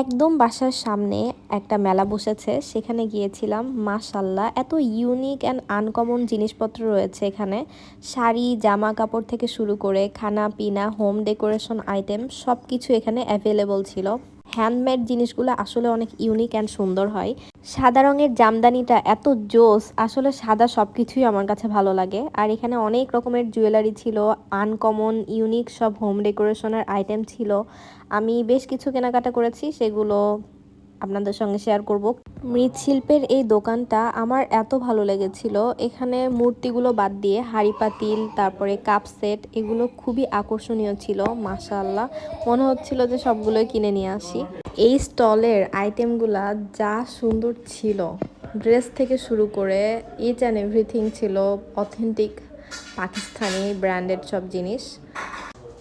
একদম বাসার সামনে একটা মেলা বসেছে, সেখানে গিয়েছিলাম। মাশাল্লাহ এত ইউনিক অ্যান্ড আনকমন জিনিসপত্র রয়েছে এখানে। শাড়ি জামা কাপড় থেকে শুরু করে খানা পিনা হোম ডেকোরেশন আইটেম সব কিছু এখানে অ্যাভেলেবল ছিল। হ্যান্ডমেড জিনিসগুলো আসলে অনেক ইউনিক অ্যান্ড সুন্দর হয়। সাদা রঙের জামদানিটা এত জোস, আসলে সাদা সব কিছুই আমার কাছে ভালো লাগে। আর এখানে অনেক রকমের জুয়েলারি ছিল আনকমন ইউনিক সব হোম ডেকোরেশনের আইটেম ছিল। আমি বেশ কিছু কেনাকাটা করেছি, সেগুলো আপনাদের সঙ্গে শেয়ার করব। মৃৎশিল্পের এই দোকানটা আমার এত ভালো লেগেছিল। এখানে মূর্তিগুলো বাদ দিয়ে হাঁড়ি পাতিল, তারপরে কাপ সেট এগুলো খুবই আকর্ষণীয় ছিল, মাশাআল্লাহ। মনে হচ্ছিল যে সবগুলো কিনে নিয়ে আসি। এই স্টলের আইটেমগুলা যা সুন্দর ছিল। ড্রেস থেকে শুরু করে ইচ অ্যান্ড এভরিথিং ছিল অথেন্টিক পাকিস্তানি ব্র্যান্ডেড সব জিনিস।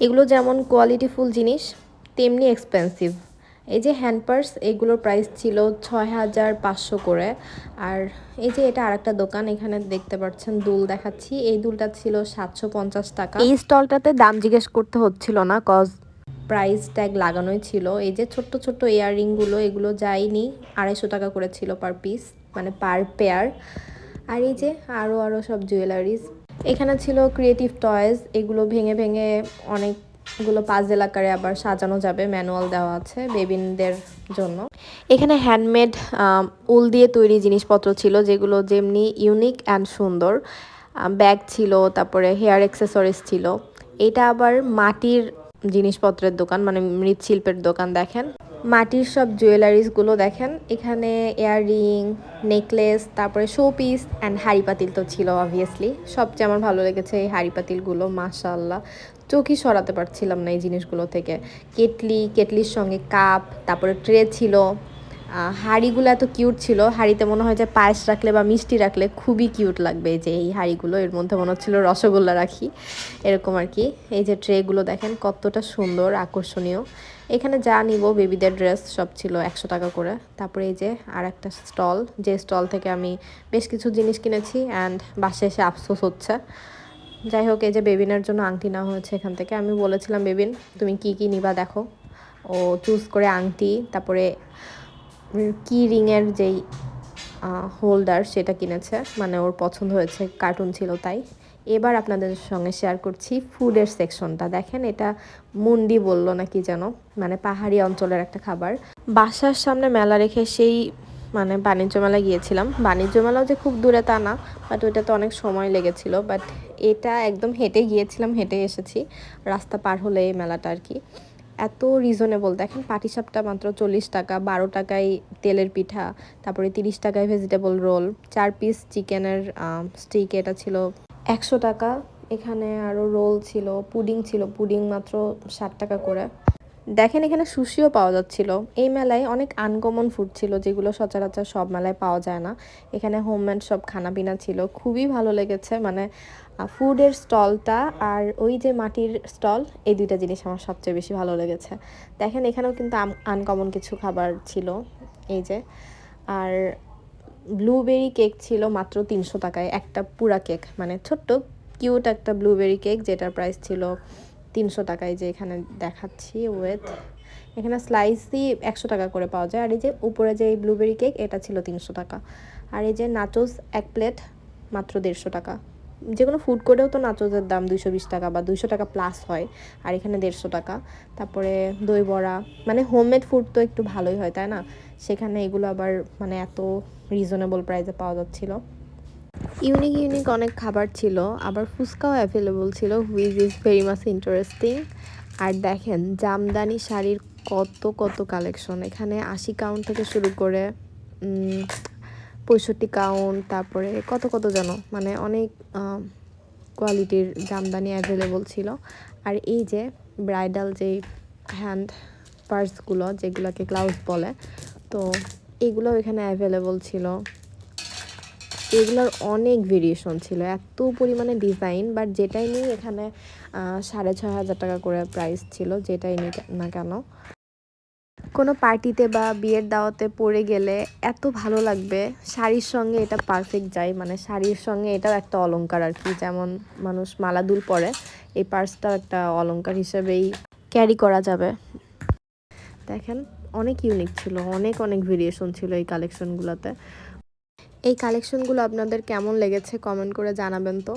এগুলো যেমন কোয়ালিটিফুল জিনিস, তেমনি এক্সপেন্সিভ এই যে হ্যান্ড পার্স এগুলোর প্রাইস ছিল ছয় হাজার পাঁচশো করে। আর এই যে এটা আরেকটা দোকান এখানে দেখতে পাচ্ছেন দুল দেখাচ্ছি। এই দুলটা ছিল সাতশো পঞ্চাশ টাকা। এই স্টলটাতে দাম জিজ্ঞেস করতে হচ্ছিল না কজ প্রাইস ট্যাগ লাগানোই ছিল। এই যে ছোট্ট ছোট্ট ইয়াররিংগুলো এগুলো যায়নি আড়াইশো টাকা করে ছিল পার পিস মানে পার পেয়ার আর এই যে আরও আরও সব জুয়েলারিজ এখানে ছিল ক্রিয়েটিভ টয়েস এগুলো ভেঙে ভেঙে অনেকগুলো পাজেল আকারে আবার সাজানো যাবে ম্যানুয়াল দেওয়া আছে বেবিনদের জন্য। এখানে হ্যান্ডমেড উল দিয়ে তৈরি জিনিসপত্র ছিল, যেগুলো যেমনি ইউনিক অ্যান্ড সুন্দর। ব্যাগ ছিল, তারপরে হেয়ার অ্যাক্সেসরিজ ছিল। এটা আবার মাটির জিনিসপত্রের দোকান মানে মৃৎশিল্পের দোকান দেখেন। মাটির সব জুয়েলারিসগুলো দেখেন। এখানে ইয়াররিং নেকলেস তারপরে শো পিস অ্যান্ড হাড়ি পাতিল তো ছিল অবভিয়াসলি সবচেয়ে আমার ভালো লেগেছে এই হাড়ি পাতিলগুলো মাশাল্লাহ চোখই সরাতে পারছিলাম না এই জিনিসগুলো থেকে। কেটলি, কেটলির সঙ্গে কাপ, তারপরে ট্রে ছিল। হাঁড়িগুলো এত কিউট ছিল, হাঁড়িতে মনে হয় যে পায়েস রাখলে বা মিষ্টি রাখলে খুবই কিউট লাগবে যে এই হাঁড়িগুলো, এর মধ্যে মনে হচ্ছিল রসগোল্লা রাখি, এরকম আর কি। এই যে ট্রেগুলো দেখেন কতটা সুন্দর, আকর্ষণীয়। এখানে যা নিব, বেবিদের ড্রেস সব ছিল একশো টাকা করে। তারপরে এই যে আর একটা স্টল, যে স্টল থেকে আমি বেশ কিছু জিনিস কিনেছি অ্যান্ড বাসে এসে আফসোস হচ্ছে। যাই হোক, এই যে বেবিনের জন্য আংটি নেওয়া হয়েছে এখান থেকে। আমি বলেছিলাম, বেবিন, তুমি কি কি নিবা দেখো। ও চুজ করে আংটি, তারপরে কি রিংয়ের যেই হোল্ডার সেটা কিনেছে। মানে ওর পছন্দ হয়েছে কার্টুন ছিল তাই। এবার আপনাদের সঙ্গে শেয়ার করছি ফুডের সেকশনটা দেখেন, এটা মুন্ডি বলল নাকি যেন? মানে পাহাড়ি অঞ্চলের একটা খাবার। বাসার সামনে মেলা রেখে সেই মানে বাণিজ্য মেলা গিয়েছিলাম। বাণিজ্য মেলাও যে খুব দূরে তা না বাট ওইটা তো অনেক সময় লেগেছিল বাট এটা একদম হেঁটে গিয়েছিলাম, হেঁটে এসেছি, রাস্তা পার হলে এই মেলাটা আর কি। এত রিজনেবল দেখেন পাটিসাপটা মাত্র চল্লিশ টাকা, বারো টাকায় তেলের পিঠা, তারপরে তিরিশ টাকায় ভেজিটেবল রোল চার পিস চিকেনের স্টিক এটা ছিল একশো টাকা, এখানে আরও রোল ছিল পুডিং ছিল পুডিং মাত্র ষাট টাকা করে। দেখেন এখানে সুশিও পাওয়া যাচ্ছিল। এই মেলায় অনেক আনকমন ফুড ছিল, যেগুলো সচরাচর সব মেলায় পাওয়া যায় না। এখানে হোমমেড সব খানাপিনা ছিল। খুবই ভালো লেগেছে মানে ফুডের স্টলটা আর ওই যে মাটির স্টল, এই দুইটা জিনিস আমার সবচেয়ে বেশি ভালো লেগেছে। দেখেন এখানেও কিন্তু আনকমন কিছু খাবার ছিল, এই যে। আর ব্লুবেরি কেক ছিল মাত্র তিনশো টাকায়, একটা পুরা কেক মানে ছোট্ট কিউট একটা ব্লুবেরি কেক যেটার প্রাইস ছিল তিনশো টাকায় যে এখানে দেখাচ্ছি ওয়েথ এখানে স্লাইসই একশো টাকা করে পাওয়া যায়। আর এই যে উপরে যে এই ব্লুবেরি কেক এটা ছিল তিনশো টাকা। আর এই যে নাচোস এক প্লেট মাত্র দেড়শো টাকা। যে কোনো ফুড কোর্টেও তো নাচোসের দাম দুইশো বিশ টাকা বা দুইশো টাকা প্লাস হয়, আর এখানে দেড়শো টাকা। তারপরে দই বড়া মানে হোমমেড ফুড তো একটু ভালোই হয়, তাই না? সেখানে এগুলো আবার মানে এত রিজনেবল প্রাইসে পাওয়া যাচ্ছিল। ইউনিক ইউনিক অনেক খাবার ছিল, আবার ফুচকাও অ্যাভেলেবল ছিল which is very much interesting আর দেখেন, জামদানি শাড়ির কত কত কালেকশন এখানে আশি কাউন্ট থেকে শুরু করে পঁয়ষট্টি কাউন্ট তারপরে কত কত যেন মানে অনেক কোয়ালিটির জামদানি অ্যাভেলেবল ছিল। আর এই যে ব্রাইডাল যেই হ্যান্ড পার্সগুলো যেগুলোকে ক্লাউজ বলে, তো এগুলো এখানে অ্যাভেলেবল ছিল। এগুলোর অনেক ভেরিয়েশন ছিল। এত পরিমাণে ডিজাইন বাট যেটাই নিই এখানে সাড়ে ছয় হাজার টাকা করে প্রাইস ছিল, যেটাই নিই না কেন। কোনো পার্টিতে বা বিয়ের দাওয়াতে পরে গেলে এত ভালো লাগবে। শাড়ির সঙ্গে এটা পারফেক্ট যায় মানে শাড়ির সঙ্গে এটাও একটা অলংকার আর কি। যেমন মানুষ মালা দুল পরে, এই পার্সটাও একটা অলংকার হিসেবেই ক্যারি করা যাবে। দেখেন, অনেক ইউনিক ছিল, অনেক অনেক ভেরিয়েশন ছিল এই কালেকশনগুলোতে এই কালেকশনগুলো আপনাদের কেমন লেগেছে কমেন্ট করে জানাবেন তো।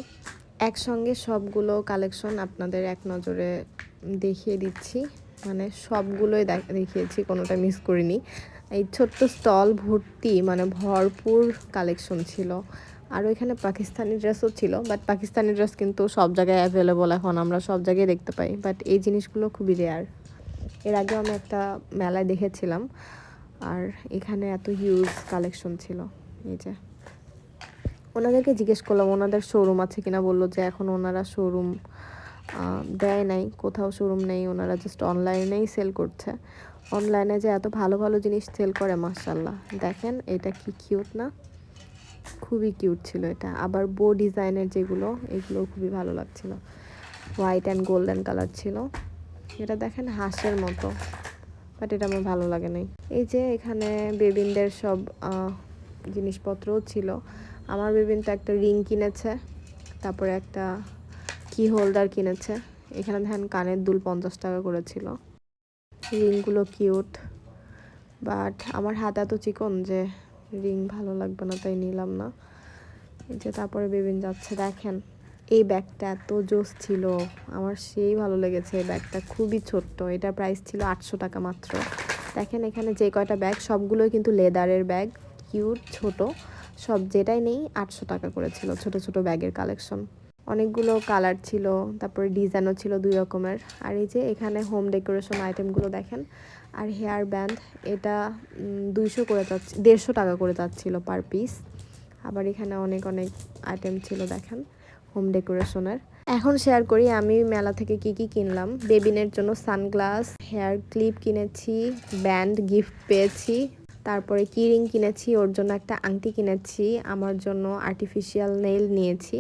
একসঙ্গে সবগুলো কালেকশন আপনাদের এক নজরে দেখিয়ে দিচ্ছি। মানে সবগুলোই দেখ- দেখিয়েছি, কোনোটা মিস করিনি। এই ছোট্ট স্টল ভর্তি মানে ভরপুর কালেকশন ছিল। আর ওইখানে পাকিস্তানি ড্রেসও ছিল বাট পাকিস্তানি ড্রেস কিন্তু সব জায়গায় অ্যাভেলেবল এখন, আমরা সব জায়গায় দেখতে পাই। বাট এই জিনিসগুলো খুবই রেয়ার এর আগেও আমি একটা মেলায় দেখেছিলাম, আর এখানে এত হিউজ কালেকশন ছিল। এই যে। ওনাদেরকে জিজ্ঞেস করলাম, ওনাদের শোরুম আছে কিনা? বলল যে, এখন ওনারা শোরুম দেয় নাই। কোথাও শোরুম নেই। ওনারা জাস্ট অনলাইনেই সেল করছে। অনলাইনে যে এত ভালো ভালো জিনিস সেল করে মার্শাল্লাহ দেখেন, এটা কি কিউট না? খুবই কিউট ছিল এটা। আবার বো ডিজাইনের যেগুলো, এগুলো খুবই ভালো লাগছিল। হোয়াইট অ্যান্ড গোল্ডেন কালার ছিল। এটা দেখেন, হাঁসের মতো। বাট এটা আমার ভালো লাগে নাই। এই যে, এখানে বেবিনদের সব জিনিসপত্রও ছিল। আমার বেবিন তো একটা রিং কিনেছে, তারপরে একটা কি হোল্ডার কিনেছে। এখানে দেখেন কানের দুল পঞ্চাশ টাকা করেছিল রিংগুলো কিউট বাট আমার হাত এত চিকন যে রিং ভালো লাগবে না, তাই নিলাম না। যে তারপরে বেবিন যাচ্ছে, দেখেন এই ব্যাগটা এত জোস ছিল, আমার সেই ভালো লেগেছে এই ব্যাগটা, খুবই ছোট্ট, এটা প্রাইস ছিল আটশো টাকা মাত্র। দেখেন এখানে যে কয়টা ব্যাগ সবগুলোই কিন্তু লেদারের ব্যাগ কিউট, ছোট, সব যেটাই নেই আটশো টাকা করেছিল, ছোট ছোট ব্যাগের কালেকশন অনেকগুলো কালার ছিল, তারপরে ডিজাইনও ছিল দুই রকমের। আর এই যে এখানে হোম ডেকোরেশন আইটেমগুলো দেখেন, আর হেয়ার ব্যান্ড এটা দুইশো করে যাচ্ছে, দেড়শো টাকা করে যাচ্ছিল পার পিস আবার এখানে অনেক অনেক আইটেম ছিল দেখেন হোম ডেকোরেশনের এখন শেয়ার করি, আমি মেলা থেকে কি কি কিনলাম। বেবিনের জন্য সানগ্লাস হেয়ার ক্লিপ কিনেছি ব্যান্ড গিফট পেয়েছি। তারপরে কিরিং কিনেছি, ওর জন্য একটা আংটি কিনেছি, আমার জন্য আর্টিফিশিয়াল নেইল নিয়েছি।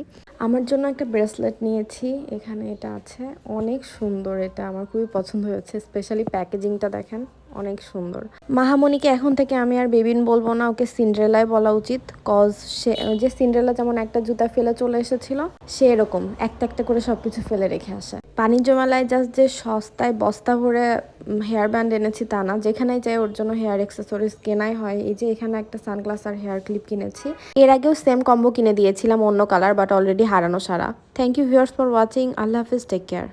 আমার জন্য একটা ব্রেসলেট নিয়েছি, এখানে এটা আছে। অনেক সুন্দর এটা, আমার খুবই পছন্দ হয়েছে স্পেশালি প্যাকেজিংটা দেখেন। অনেক সুন্দর। মাহামণিকে এখন থেকে আমি আর বেবিন বলব না, ওকে সিন্ড্রেলায় বলা উচিত কজ সে, যে সিন্ড্রেলা যেমন একটা জুতা ফেলে চলে এসেছিল, সে এরকম, একটা একটা করে সবকিছু ফেলে রেখে আসে। বাণিজ্য মেলায় জাস্ট যে সস্তায় বস্তা ভরে হেয়ার ব্যান্ড এনেছি তা না, যেখানেই যাই ওর জন্য হেয়ার অ্যাক্সেসরিজ কেনাই হয়। এই যে এখানে একটা সানগ্লাস আর হেয়ার ক্লিপ কিনেছি। এর আগেও সেম কম্বো কিনে দিয়েছিলাম, অন্য কালার বাট অলরেডি হারানো সারা। Thank you viewers for watching আল্লাহ হাফিজ টেক কেয়ার